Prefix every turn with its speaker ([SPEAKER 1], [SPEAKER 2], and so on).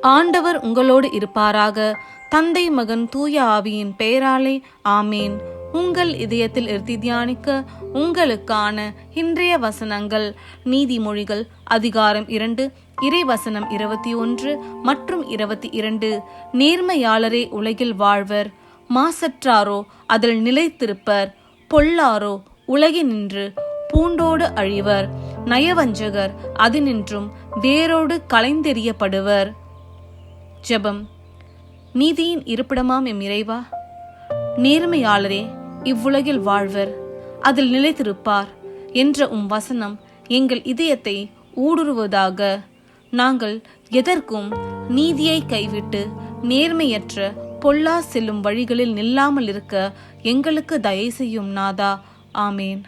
[SPEAKER 1] ஆண்டவர் உங்களோடு இருப்பாராக. தந்தை மகன் தூய ஆவியின் பெயராலே ஆமேன். உங்கள் இதயத்தில் இருத்தி தியானிக்க உங்களுக்கான இன்றைய வசனங்கள். நீதிமொழிகள் அதிகாரம் இரண்டு இறைவசனம் இருபத்தி ஒன்று மற்றும் இருபத்தி இரண்டு. நேர்மையாளரே உலகில் வாழ்வர். மாசற்றாரோ அதில் நிலைத்திருப்பர். பொல்லாரோ உலகினின்று பூண்டோடு அழிவர் நயவஞ்சகர் அதினின்றும் வேரோடு களைந்தெறியப்படுவர் ஜெபம். நீதியின் இருப்பிடமாம் எம் இறைவா. நேர்மையாளரே இவ்வுலகில் வாழ்வர். அதில் நிலைத்திருப்பார் என்ற உம் வசனம் எங்கள் இதயத்தை ஊடுருவதாக நாங்கள் எதற்கும் நீதியை கைவிட்டு நேர்மையற்ற பொல்லா செல்லும் வழிகளில் நில்லாமல் இருக்க எங்களுக்கு தயை செய்யும் நாதா. ஆமேன்.